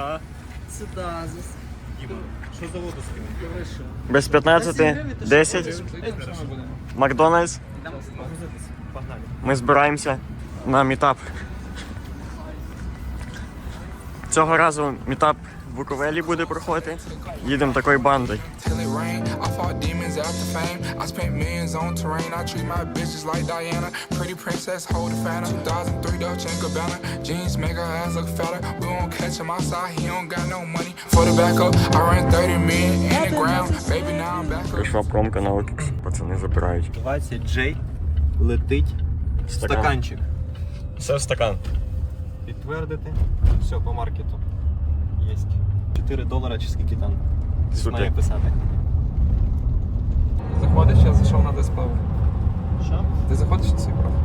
Да. Сюда, здесь. Що за воду. Без 15, 10, Макдональдс. Погнали. Ми збираємося на мітап. Цього разу мітап в Буковелі буде проходити. Їдемо такою бандою. till it rain. I fought demons after fame. I spent millions on terrain. I treat my bitches like Diana. Pretty princess, hold a phantom. 2003 Dolce and Gabbana. Jeans make her ass look fatter. We won't catch him outside. He don't got no money for the backup. I ran 30 million in the ground. Baby, now I'm back up. Прийшла промка на OKX. Пацани забирають. 20 Джей летить в Стакан. стаканчик. Все в стакан. Підтвердити. Все по маркету. Єсть. 4 долара чи скільки там. Супер. Має писати. Заходиш, я зайшов на дисплей. Що? Ти заходиш на свій профіль?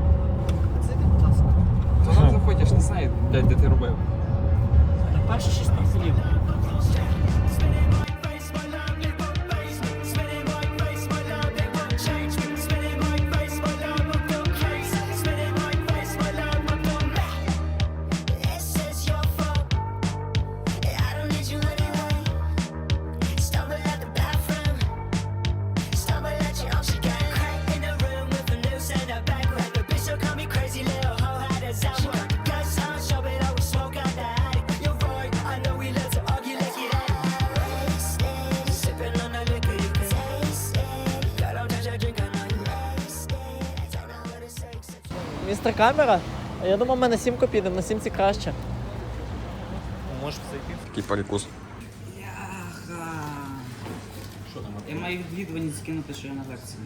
Зайди, будь ласка. То нам заходиш, не знаю, блядь, де ти робив. Та перше 6 профілів. Камера? А я думав, ми на сімку підемо, на сімці краще. Можеш зайти. Такий перекус. Бляха. Я маю відвідувані скинути, що я на лекції.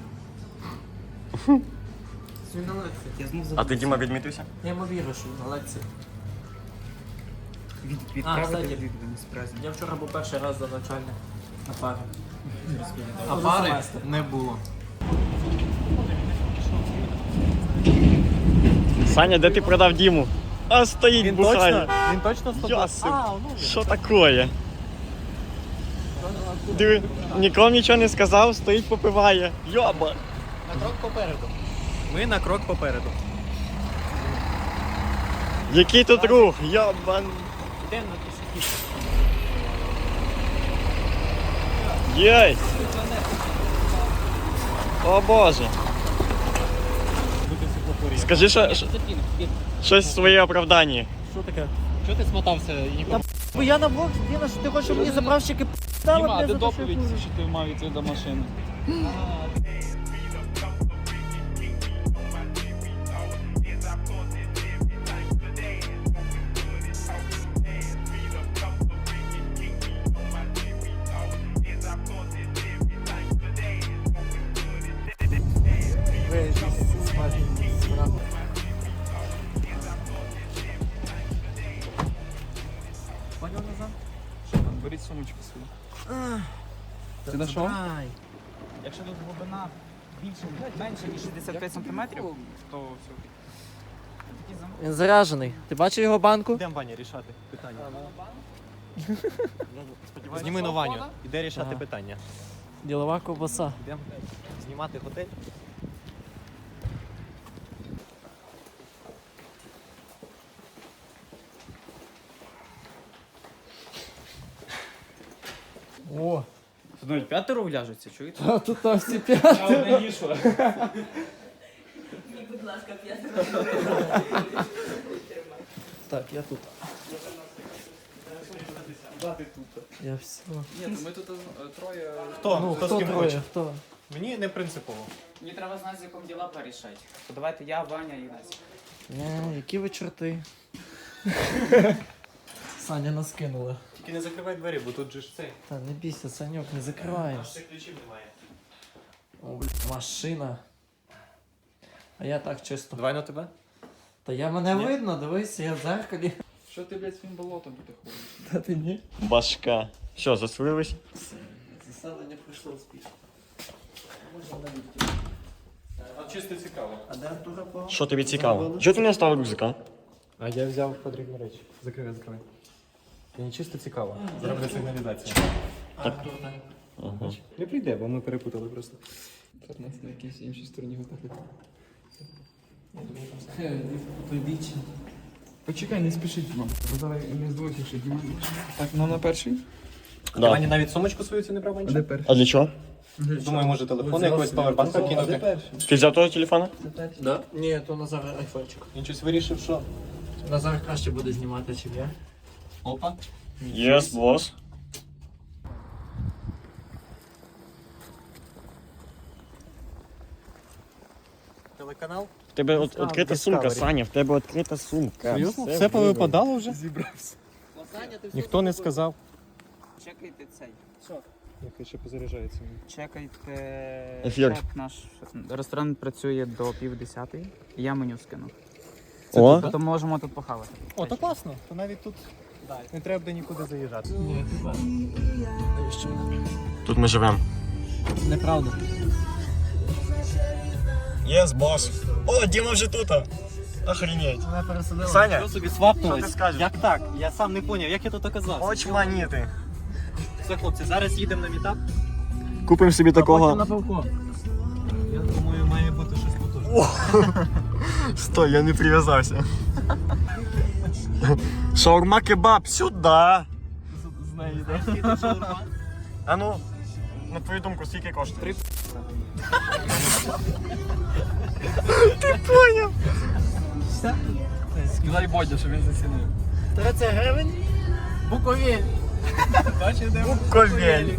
Він на лекції. Я знов А ти Діма відмітився? Я йому вірю, що він на лекції. Від, відправити кстати. відвідуваність праздник. Я вчора був перший раз за навчальне на парі. А пари не було. Саня, де ти продав Діму? А стоїть Він бухає. точно, він точно 100 Ясен. А, ну, Що такое? Диви, нікому нічого не сказав, стоїть попиває. Йоба. На крок попереду. Ми на крок попереду. Який тут рух? Йобан. йдемо на пішохід. Єй! О боже. Скажи що, що- щось своє оправдання. Що таке? Чого ти смотався і Бо я на блок, Діна, що ти хочеш, щоб мені заправщики дали, Діма, А де доповідь, що ти мав йти до машини? Менше ніж 65 см, то все. Він заряджений. Ти бачив його банку? Йдемо, Ваня, рішати питання. Зніми на Ваню. Іде рішати Ага. питання. Ділова ковбаса. Йдемо знімати готель. О, Тут навіть п'ятеро вляжуться, чуєте? а тут там всі п'яти. одне ліжко. Так, я тут. Я все. Ні, то ми тут е, троє. Хто? Ну, хто, хто з ким троє? хоче? Хто? Мені не принципово. Мені треба знати, з яким діла порішати. То давайте я, Ваня і Настя. Не, які ви чорти. Саня нас кинули. Тільки не закривай двері, бо тут же ж цей. Та не бійся, Саньок, не закриваєш. Ще ключів немає. О, бля, машина. А я так чисто. Давай на тебе. Та я мене Ні. видно, дивись, я в зеркалі. Що ти, блядь, своїм болотом тут ходиш? Та ти ні. Башка. Що, засвились? Заселення пройшло успішно. Можна навіть. А чисто цікаво. А де Артура по? Що тобі цікаво? Чого ти не став рюкзака? А я взяв потрібні речі. Закривай, закривай. Мені чисто цікаво. Сигналізація. Артур так. Ага. Не прийде, бо ми перепутали просто. Тут нас на якійсь іншій стороні. Той вічі. Почекай, не спішіть, Діма. Бо зараз не здивуйся, що Діма. Так, ну на перший. Да. Ваня навіть сумочку свою цю не брав А менше? де перший? А для чого? Думаю, може телефон якогось павербанка кинути. Ти взяв того телефона? Да? Ні, то Назар айфончик. Він щось вирішив, що. Назар краще буде знімати, чим я. Опа. Єс, бос. Телеканал? В тебе от, відкрита сумка, Саня, в тебе відкрита сумка. Серйозно? Все повипадало вже? Зібрався. Ніхто не сказав. Чекайте цей. Який ще позаряджається. Чекайте. Ефір. чек наш. Ресторан працює до пів десятої. Я меню скину. О, Тобто можемо тут похавати. О, то класно. То навіть тут не треба буде нікуди заїжджати. Ні, тут ми живемо. Неправда. Єс, бос. О, Діма вже тут. Охренеть. Мене переселили. Саня, Що собі що ти скажеш? Як так? Я сам не зрозумів, як я тут оказався. Очманіти. Все, хлопці, зараз їдемо на мітап. Купимо собі а потім такого. на пивко. Я думаю, має бути щось потужне. Стой, я не прив'язався. Шаурма кебаб сюди. З неї, так? А ну, на твою думку, скільки коштує? Сказай Бодя, що він зацінив. 30 гривень? Буковель. Бачиш, де Ковель.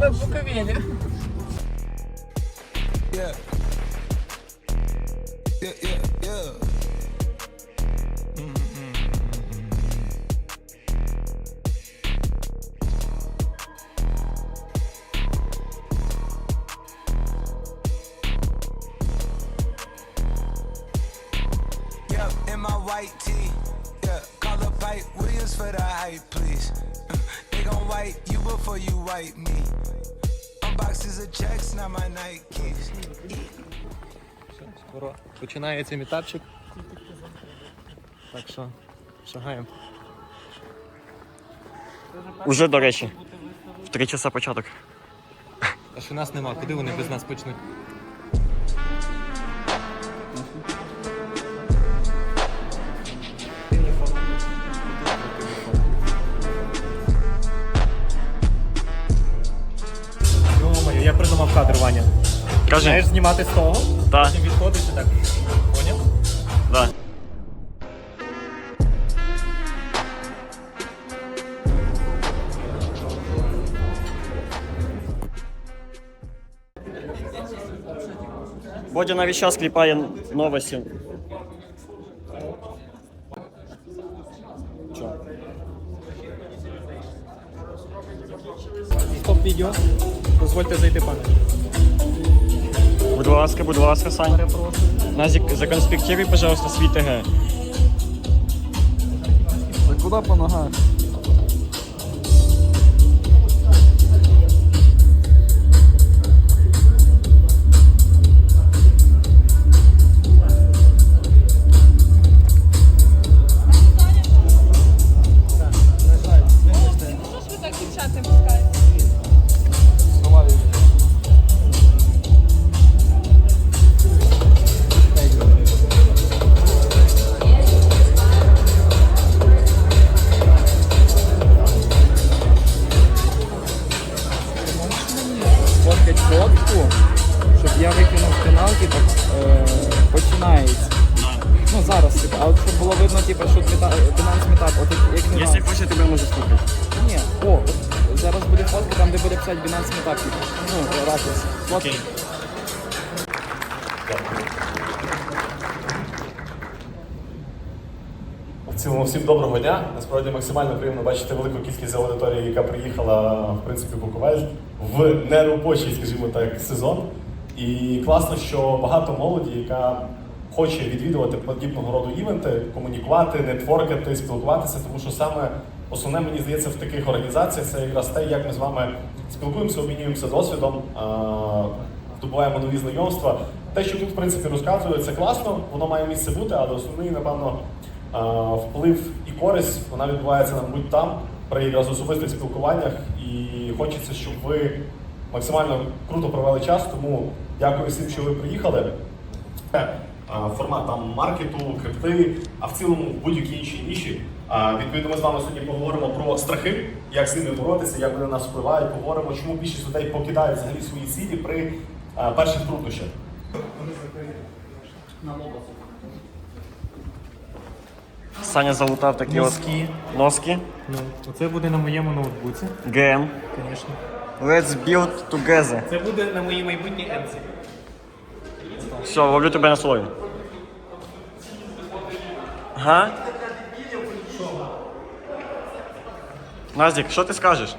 Ми в Буковелі. Yeah. Yeah, yeah, yeah. Yeah, Nikes. Скоро починається мітапчик. Так що, шагаємо. Уже, до речі. В три часа початок. А що нас нема, куди вони без нас почнуть? Я придумав кадр, Ваня. Знаєш, Кажи. знімати з того, Да, потім відходиш і так. Поняв? да. Бодя навіть час кліпає новості. Стоп відео. Дозвольте зайти, пане. Будь ласка, будь ласка, Сань. Назик, законспектируй, пожалуйста, свій ТГ. Та куди по ногах? А от щоб було видно, типу, що Binance Meetup, от як не Якщо хочеш, я тебе можу слухати. Ні, о, от зараз буде фотка, там де буде писати Binance Meetup, типу. Ну, ракурс. Окей. В цілому всім доброго дня. Насправді максимально приємно бачити велику кількість аудиторії, яка приїхала в принципі в Буковель в неробочий, скажімо так, сезон. І класно, що багато молоді, яка хоче відвідувати подібного роду івенти, комунікувати, нетворкати, спілкуватися, тому що саме основне мені здається в таких організаціях це якраз те, як ми з вами спілкуємося, обмінюємося досвідом, здобуваємо нові знайомства. Те, що тут в принципі розказують, це класно, воно має місце бути, але основний, напевно, вплив і користь вона відбувається, мабуть, там, при якраз особистих спілкуваннях. І хочеться, щоб ви максимально круто провели час. Тому дякую всім, що ви приїхали. Е, формат там маркету, крипти, а в цілому в будь-якій іншій ніші. А, Відповідно, ми з вами сьогодні поговоримо про страхи, як з ними боротися, як вони на нас впливають. Поговоримо, чому більшість людей покидають взагалі свої цілі при а, перших труднощах. Саня залутав такі от носки. Ну, оце буде на моєму ноутбуці, ГМ. звісно. Let's build together. Це буде на моїй майбутній емці. Все, ловлю тебе на слові. Га? Назік, що ти скажеш?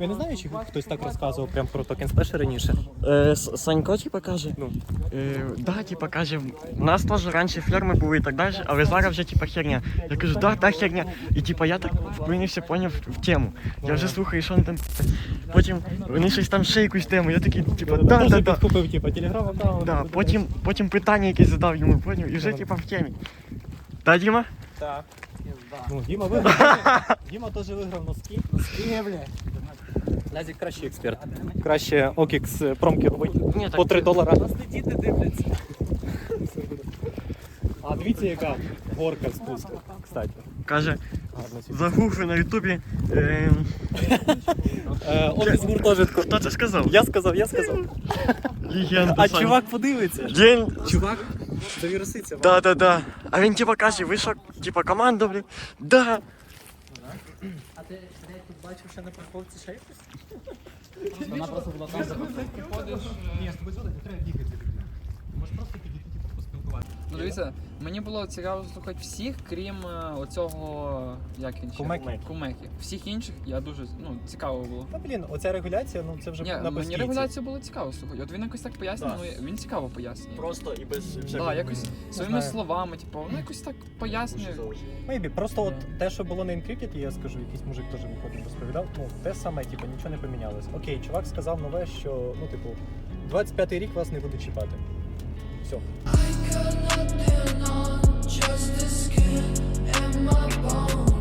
Я не знаю, чи хтось так розказував прям про токен Splash раніше. Е, С- Санько типа каже, ну, е, да, типа каже, у нас теж раніше ферми були і так далі, але зараз вже типа херня. Я кажу, да, да, херня. І типа я так вклинився, поняв в тему. Я вже слухаю, що вони там. Потім вони щось там ще якусь тему. Я такий, типа, да, да, да. купив, типу, телеграм аккаунт. Да, потім, потім питання якесь задав йому, поняв, і вже типа в темі. Да, Діма? Ну, Діма виграв. Діма теж виграв носки. Носки, блядь. Назік кращий експерт. Краще Окікс промки робить по 3 долара. Нас не діти дивляться. А дивіться, яка горка спуску, кстати. Каже, загугли на ютубі. Е, Е, Офіс гуртожитку. хто це сказав? Я сказав, я сказав. Легенда. А Саня. чувак подивиться. День. Чувак завіруситься. Да, да, да. А він типа каже, ви що, типа команда, блін? Да. Блядь, тут бачив ще на парковці ще якось? Вона просто була там Ні, з тобою треба бігати. Можеш просто підійти, типу, поспілкуватися. Ну дивіться, мені було цікаво слухати всіх, крім е, оцього, як він ще? Кумеки. Кумеки. Всіх інших я дуже ну, цікаво було. Та блін, оця регуляція, ну це вже Ні, на мені постійці. регуляція було цікаво слухати. От він якось так пояснює, ну він цікаво пояснює. Просто і без Да, якось своїми знаю. словами, типу, воно якось так пояснює. Мейбі, просто от те, що було на інкрикеті, я скажу, якийсь мужик теж виходив, розповідав. Ну, те саме, типу, нічого не помінялось. Окей, чувак сказав нове, що ну, типу, 25-й рік вас не буде чіпати. Все. Хто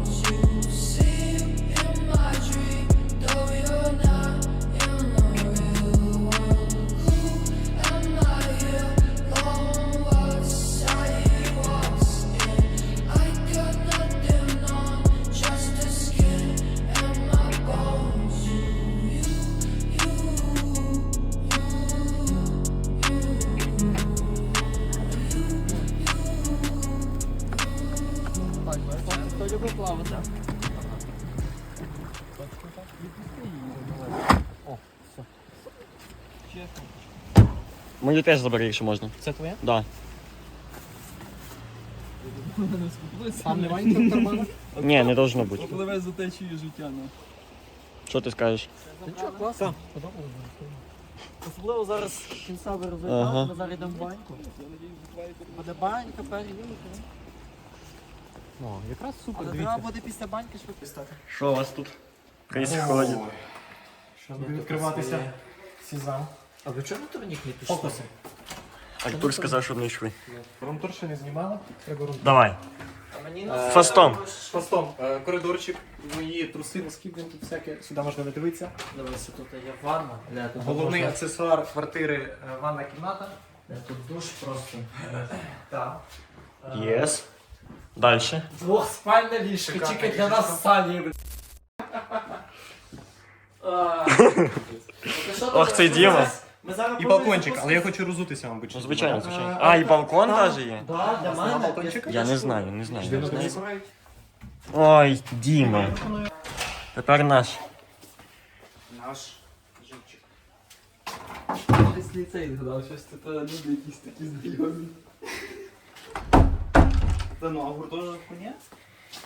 Мені теж забери, якщо можна. Це твоє? Да. Там немає нічого в карманах? Ні, не должно бути. Пливе за течією життя, ну. Що ти скажеш? Нічого, класно. Особливо зараз кінцевий результат, Ага. ми зараз йдемо в баньку. Буде банька, перевірка. О, якраз супер, Але треба буде після баньки швидко стати. Що у вас тут? Происходит. Зараз буде відкриватися сезам. А ви чому турнік не пішли? Фокуси. Артур сказав, щоб не йшли. Румтур ще не знімала. Треба румтур. Давай. А мені Фастом. Фастом. Е, Коридорчик, мої труси, носки, блін, тут всяке. Сюди можна не дивитися. Дивися, тут є ванна. Бля, тут Головний можна- аксесуар квартири е, ванна кімната. Бля, Тут душ просто. Так. Єс. Дальше. Двохспальне ліжко, тільки для нас Сані. бля. А. Що Ох, тут? цей Діма. Ми зараз І балкончик, але я хочу розутися, мабуть. Ну, звичайно, звичайно. А, і балкон навіть є? Да, для мене. балкончик? Я не знаю, не знаю. Не знаю. Ой, Діма. Тепер наш. Наш живчик. Десь ліцей згадав, щось тут люди якісь такі знайомі. Та ну, а гуртожитку ні?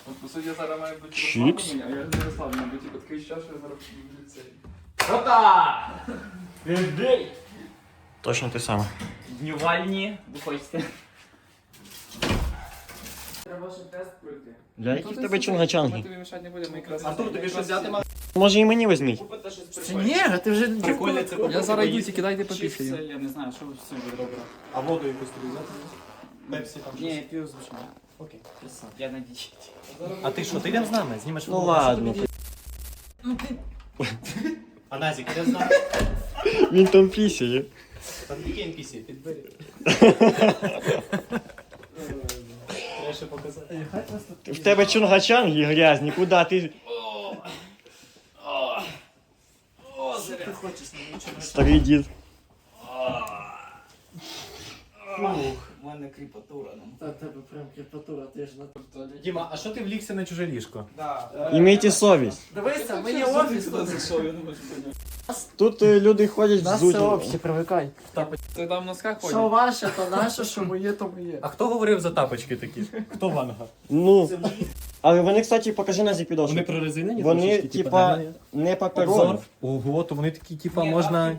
От по суті зараз має бути розслаблення, а я не розслаблений, бо типу такий час, що я зараз в ліцей. Точно те саме. Днювальні, ви хочете? Треба ще тест пройти. Для яких тебе чунгачанги? тобі мішати не будемо, якраз. Артур, тобі що взяти мав? Може і мені візьміть. Купити щось прикольне. ні, а ти вже Прикольне це Я зараз йду, тільки дайте попісти. Я не знаю, що ви сьогодні робите. А воду якусь тобі взяти? Пепсі там Ні, щось? п'ю звичайно. Окей. Я на дічі. А ти що, ти йдемо з нами? Знімеш Ну ладно. А Назік, йдемо з нами? Він там пісяє. Там такі NPC, підбери. Треба ще показати. В тебе чунгачанги грязні, куди ти. Старий дід. У мене кріпатура. ну. Та тебе прям кріпатура, ти ж на Діма, а що ти влігся на чуже ліжко? Да. Імейте совість. Дивися, ми є офіс тут. зайшов, я не можу поняти. Тут е, люди ходять Нас взуті. це обще, привикай. Ти там в носках Що ходиш? ваше, то наше, що моє, то моє. А хто говорив за тапочки такі? Хто ванга? Ну. Але вони, кстати, покажи на підошву. Вони прорезинені? Вони, типа, не паперові. Ого, то вони такі, типа, можна.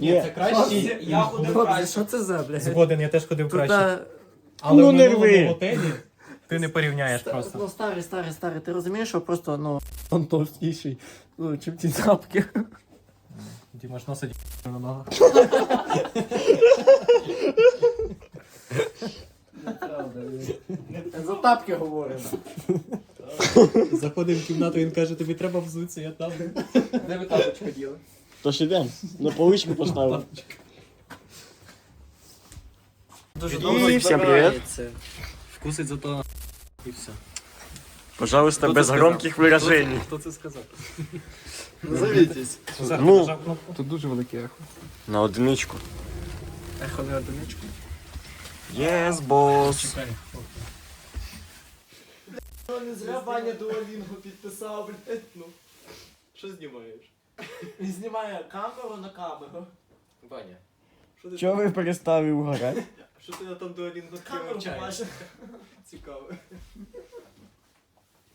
Ні, це кращі. Я ходив Хлопці, краще. що це за, блядь? Згоден, я теж ходив краще. Але Ну, в не минулому рви. готелі ти не порівняєш просто. ну, старий, старий, старий, ти розумієш, що просто, ну, он товстіший, ну, чим ті тапки. Діма ж носить на ногах. За тапки говоримо. Заходив в кімнату, він каже, тобі треба взутися, я там. Де ви тапочку діли? То ж ідем. На поличку поставив. Дуже І всім привіт. Вкусить зато і все. Пожалуйста, Хто без це сказав? громких виражень. Хто це сказав? Назовітесь. Ну. Тут дуже велике ехо. На одиничку. Ехо не одиничку. Єс, бос. Не зря Ваня Дуолінго підписав, блядь, ну. Що знімаєш? Він знімає камеру на камеру. Ваня, що ти, Чого ви перестали угорати? що ти на там дуалінгу таке Камеру вивчаєш? побачив. Цікаво.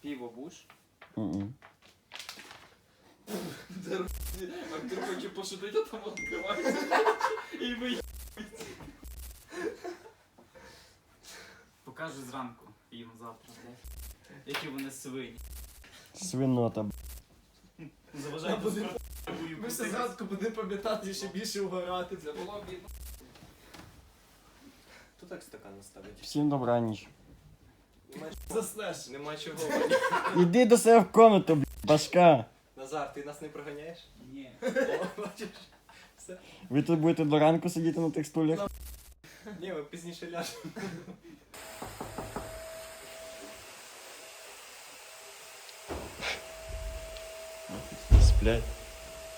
Піво буш. Мгм. Актор хоче пошутити, а там відкривається. І ви Покажу зранку їм завтра, блядь. Які вони свині. Свинота. б. Заважайте Ми все зранку будемо пам'ятати ще більше угорати. Це було бідно. Хто так стакан наставить? Всім добраніч. Заснеш. Нема чого. Іди до себе в комнату, б**, башка. Назар, ти нас не проганяєш? Ні. О, бачиш? Ви тут будете до ранку сидіти на тих стульях? Ні, ми пізніше ляжемо. Сплять.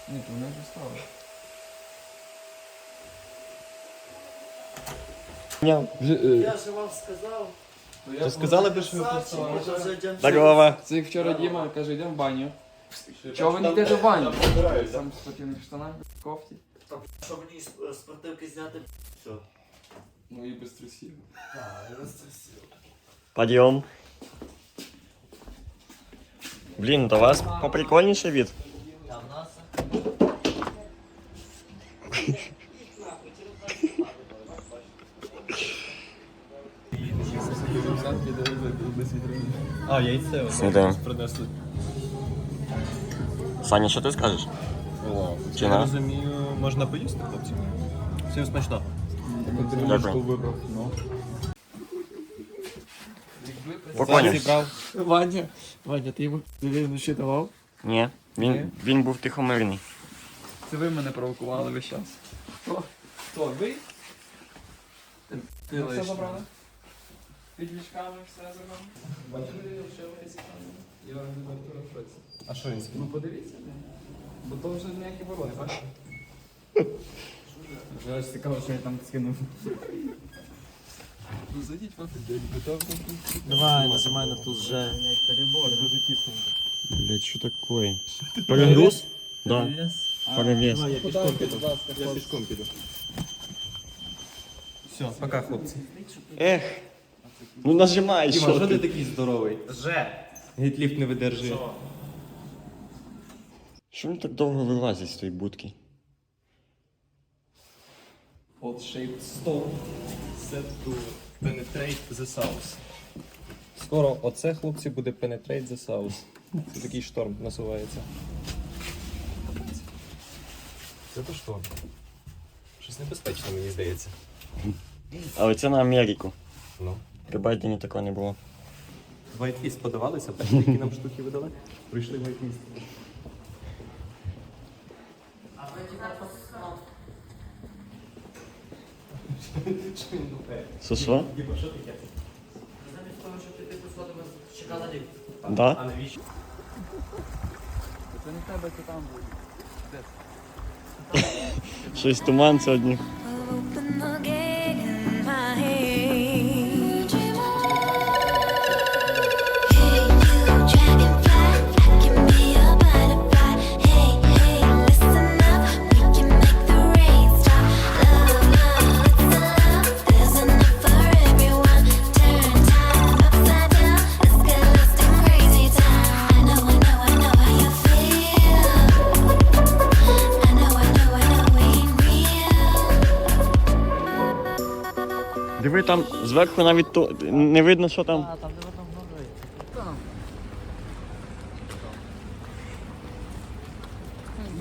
Ні, то вони вже стали. Я же вам сказав. То сказали би, що ви Красавчик, просто... може, вже дям- Здорово. Це як вчора Діма каже, йдемо в баню. Чого ви не йдете в баню? Там в спортивних штанах, в кофті. Щоб мені з- спортивки зняти. Все. Ну і без трусів. Подъем. Блін, до вас поприкольніший від. А в нас? А, яйце ось Снідаємо. принесли. Саня, що ти скажеш? Чи на? розумію, можна поїсти, хлопці? Всім смачного. Дякую. Ну. По коню. Ваня, Ваня, ти йому вночі давав? Ні, він, він був тихомирний. Це ви мене провокували весь час. Хто? Ви? Ти все забрали? Під ліжками все забрали? Я Артура в шоці. А що він Ну подивіться, не? бо то вже ніякі ворони, бачите? Вже аж цікаво, що я там скинув. Ну зайдіть в офіс, Давай, нажимай на ту вже. Дуже тісно. Блять, що таке? Перегруз? Да. Перевес. Я пішком піду. Я пішком піду. Все, пока, хлопці. Ех. Ну нажимай, Діма, що ти? такий здоровий? Же. Гітліфт не видержує. Що він так довго вилазить з тої будки? Hot shaped stone set to penetrate the sauce. Скоро оце, хлопці, буде penetrate the sauce. Це такий шторм насувається. Це то шторм. Щось небезпечне, мені здається. Але це на Америку. Ну. При Байдені такого не було. Whitelist подавалися, бачите, які нам штуки видали? Прийшли whitelist. Що? Що? Замість того, щоб піти по сходами, чекала ліфт. Да? А навіщо? Це не тебе, це там буде. Щось туман сьогодні. Open the gate зверху навіть то не видно, що там. А, там де воно горить.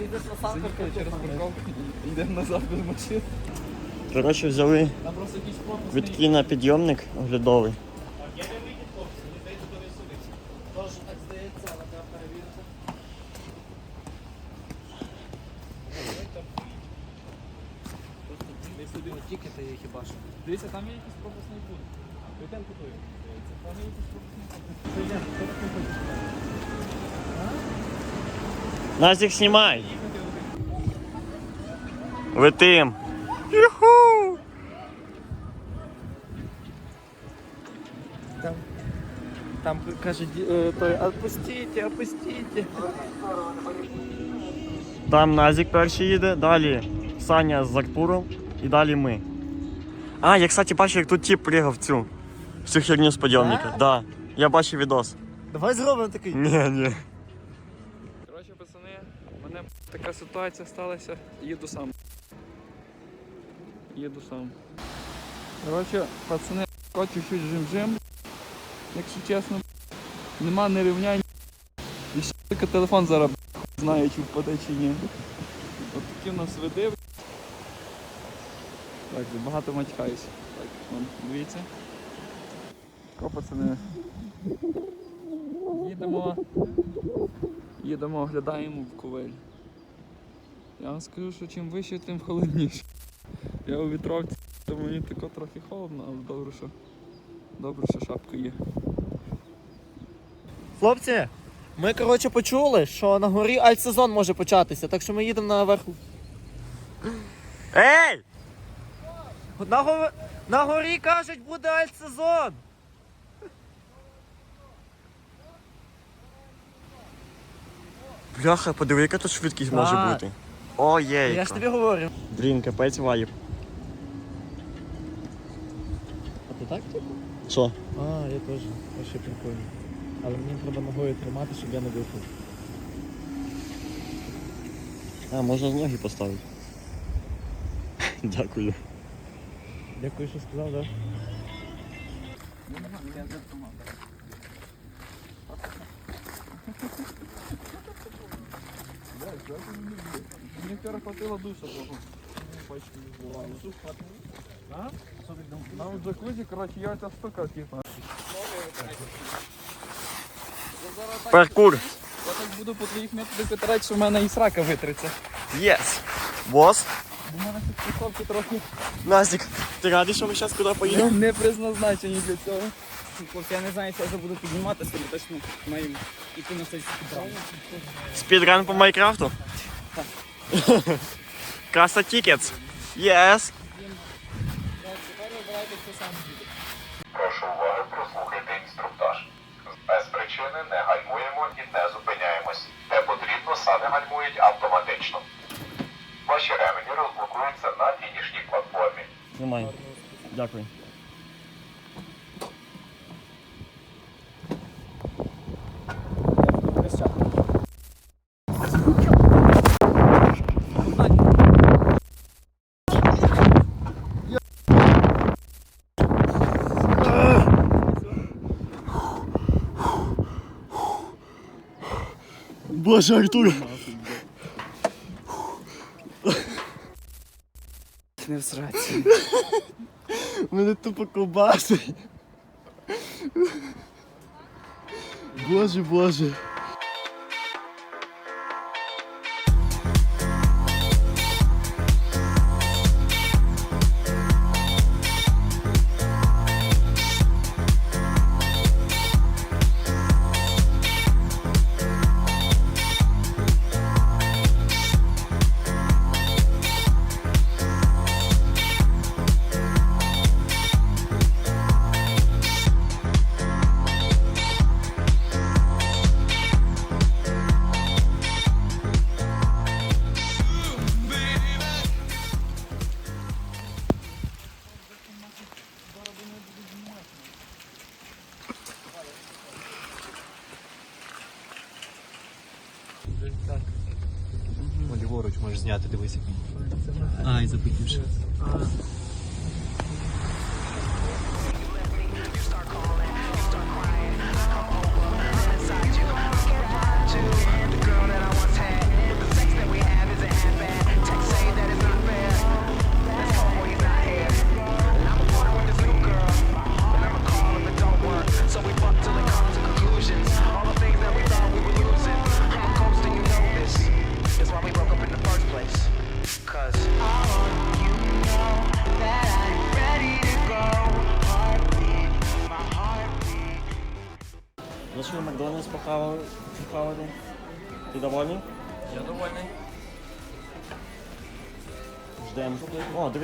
Їдеш на санках, через парковку, йдемо назад без машин. Коротше, взяли Там квитки на підйомник оглядовий. Тож так здається, але треба перевірити. Просто тільки ти хіба що. Дивіться, там є пункт. Йдемо туди. Назік, знімай! Летим! Юху! Там, там каже, е, той, отпустіть, отпустіть. Там Назік перший їде, далі Саня з Арпуром і далі ми. А, я, кстати, бачив, як тут тіп пригав цю. В Цю херню з підйомника. Да. Я бачив відос. Давай зробимо такий. Ні, ні. Коротше, пацани, у мене така ситуація сталася, їду сам. Їду сам. Коротше, пацани, хочу чуть жим-жим. Якщо чесно, нема не рівнянь. І ще тільки телефон зараз знає, чи впаде чи ні. От такі в нас види. Так, багато матькаюся. Так, вон, дивіться. Ко, пацани. Їдемо. Їдемо, оглядаємо в ковель. Я вам скажу, що чим вище, тим холодніше. Я у вітровці, то мені тако трохи холодно, але добре, що добре, що шапка є. Хлопці, ми коротше почули, що на горі альтсезон може початися, так що ми їдемо наверх. Ей! На, гор... на горі кажуть, буде альтсезон. Бляха, подиви, яка тут швидкість може Так. бути. О, є. Я ж тобі говорю. Блін, капець ваїб. А ти так типу? Що? А, я теж. Вообще прикольно. Але мені треба ногою тримати, щоб я не випав. А, можна з ноги поставити. Дякую. Дякую, що сказав, так? Мені вчора хватило душа того. Пачки не збивали. А? Нам в джакузі, коротше, є ця штука, типа. Паркур. Я так буду по твоїх методах витирати, що в мене і срака витриться. Єс. Бос. Бо в мене тут трохи Назік, ти радий, що ми зараз куди поїдемо? не призначені для цього. Хлопці, я не знаю, чи я вже буду підніматися, бо точно маємо йти на цей спідран. Спідран по Майнкрафту? Краса Тікетс. Єс. Прошу уваги, прослухайте інструктаж. Без причини не гальмуємо і не зупиняємось. Де потрібно, сани гальмують автоматично. Ваші ремені розблокуються на фінішній платформі. Немає. Дякую. Боже, Артур! Не всрати. Мене тупо ковбасить. Боже, боже.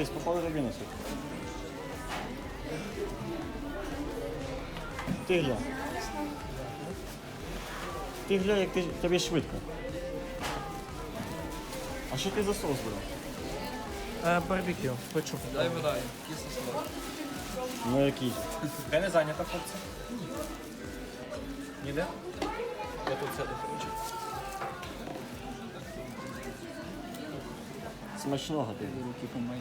Дивись, походу Рубінець. Ти гля. Ти гля, як ти, тобі швидко. А що ти за соус брав? Барбекю. Хочу. Дай вода, кисло слово. Ну який? Де не зайнято, хлопці? Ніде? Я тут сяду, коротше. Смачного ти. Руки помий.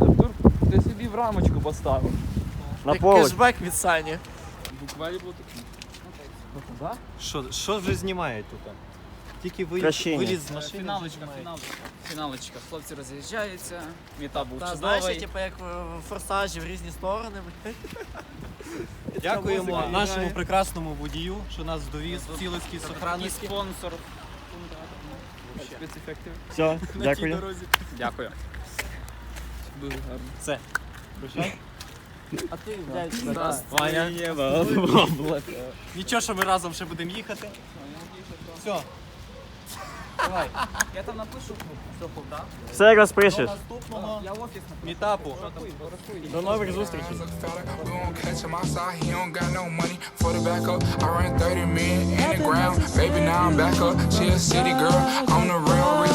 Артур, ти собі в рамочку поставив. На Як поле. кешбек від Сані. Буквально було такі. Да? Що, що вже знімають тут? Тільки ви, Прощення. виліз з машини. Фіналочка, фіналочка. Фіналочка. Хлопці роз'їжджаються. Міта був Та, знаєш, чудовий. типу як в форсажі в різні сторони. Дякуємо музика нашому грає. прекрасному водію, що нас довіз в цілості І сохранності. спонсор. Спецефекти. Все, дякую. Дякую. Дуже гарно. Все. А ти, блядь, Ваня. Нічого, що ми разом ще будемо їхати. Все. Давай. Я там напишу Сохов, так? Все розпишеш. Наступного Я офіс мітапу. До нових зустрічей. Look fatter. We won't catch him outside. He don't got no money for the backup. I ran 30 million in the ground. Baby, now I'm back up. She a city girl. I'm the real reason.